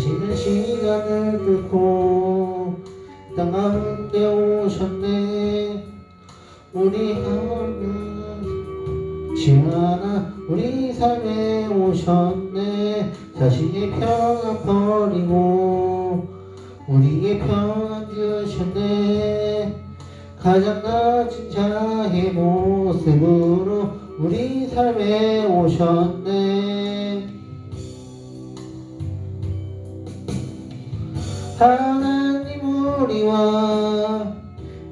당신은 시간을 뚫고 땅 가운데 오셨네. 우리 하나님 지하나 우리 삶에 오셨네. 자신의 평안 버리고 우리의 평안 주셨네. 가장 낮은 자의 모습으로 우리 삶에 오셨네 하나님 우리와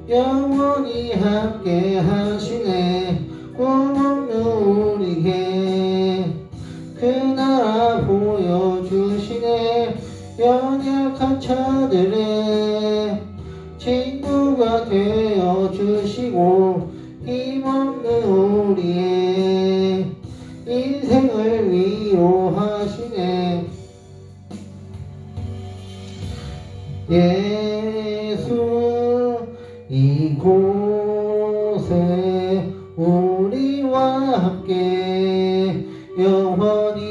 영원히 함께 하시네. 꿈없는 우리에게 그 나라 보여주시네. 연약한 자들의 친구가 되어주시고 힘없는 우리의 우리와 함께 영원히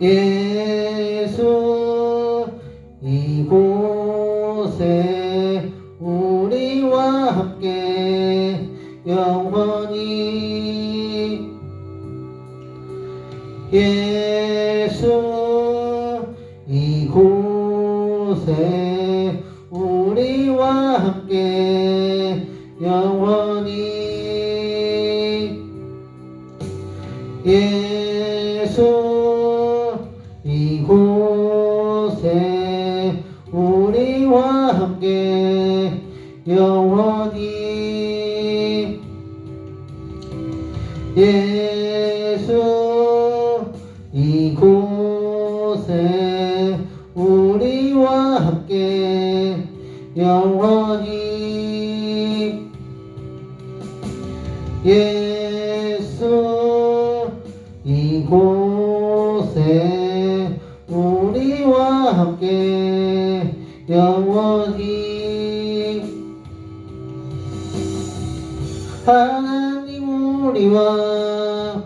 예수 이곳에 우리와 함께 영원히 예수 이곳에 우리와 함께 영원히 예수 이곳에 우리와 함께 영원히 예수 이곳에 우리와 함께 영원히 예수 이곳에 우리와 함께 영원히 하나님 우리와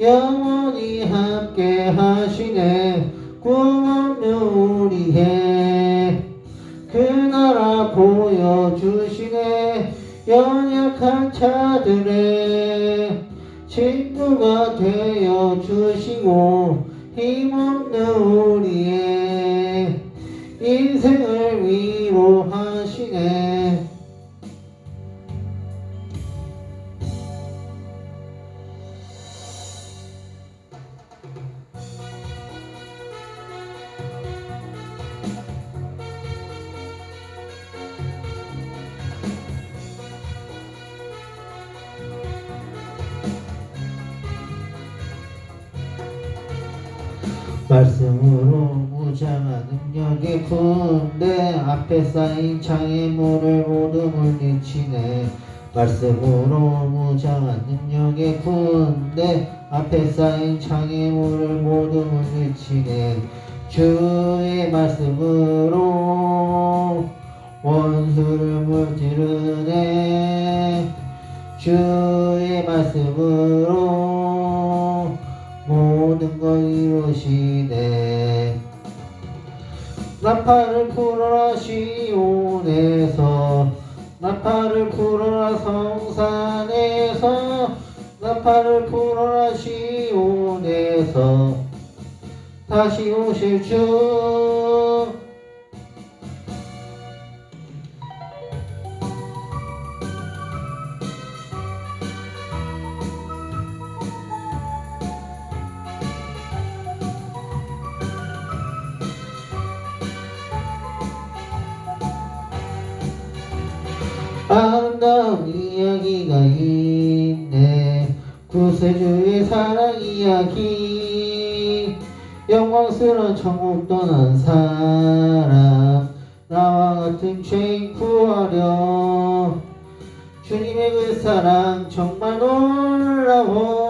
영원히 함께 하시네. 꿈없는 우리의 그 나라 보여주시네 연약한 자들의 친구가 되어 주시고 힘없는 우리의 인생을 말씀으로 무장한 능력의 군대 앞에 쌓인 장애물을 모두 물리치네. 말씀으로 무장한 능력의 군대 앞에 쌓인 장애물을 모두 물리치네. 주의 말씀으로 원수를 물지르네. 주의 말씀으로 모든 걸 이루시네 나팔을 불어라 시온에서. 나팔을 불어라 성산에서. 나팔을 불어라 시온에서. 다시 오실 주 아름다운 이야기가 있네. 구세주의 사랑 이야기. 영광스러운 천국 떠난 사람. 나와 같은 죄인 구하려. 주님의 그 사랑 정말 놀라워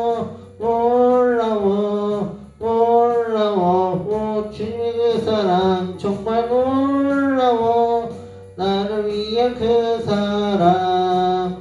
위한 그 사랑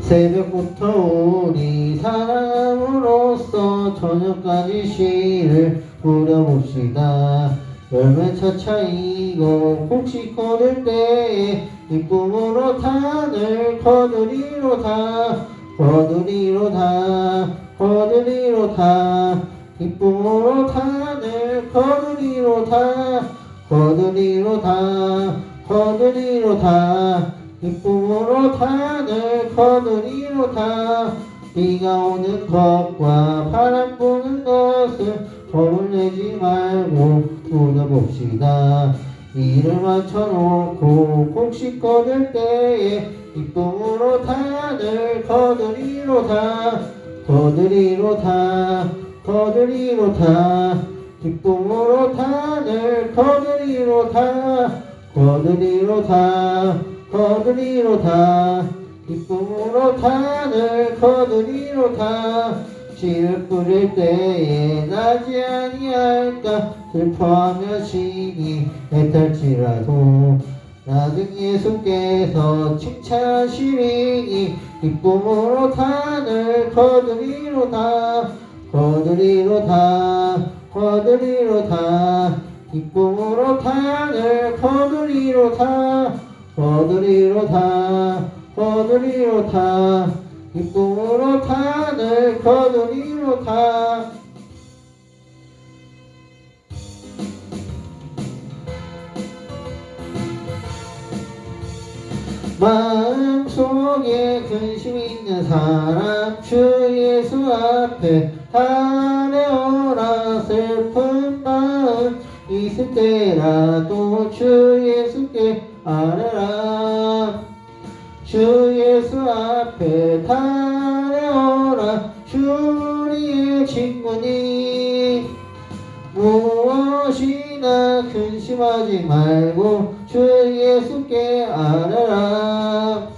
새벽부터 우리 사람으로서 저녁까지 시를 부려봅시다. 열매 차 차이고 곡식 거둘 때에 이쁨으로 단을 거두리로다 거두리로다 거두리로다 이쁨으로 단을 거두리로다. 거두리로다 거두리로다. 기쁨으로 단을 거두리로다. 비가 오는 것과 바람 부는 것을 겁을 내지 말고 부려봅시다 이를 맞춰놓고 곡식 거둘 때에 기쁨으로 단을 거두리로다 거두리로다 거두리로다 기쁨으로 단을 거두리로다 거두리로다 거두리로다 기쁨으로 단을 거두리로다 씨를 뿌릴 때에 나지 아니할까 슬퍼하며 신이 애탈지라도. 나중 예수께서 칭찬하시리니 기쁨으로 단을 거두리로다 거두리로다 거두리로다 기쁨으로 단을 거두리로다 거두리로다 거두리로다 기쁨으로 단을 거두리로다 마음속에 근심 있는 사람 주 예수 앞에 달려오라 슬픈 마음 있을 때라도 주 예수께 아뢰라. 주 예수 앞에 달려오라 주 우리의 친구니. 무엇이나 근심하지 말고 주 예수께 아뢰라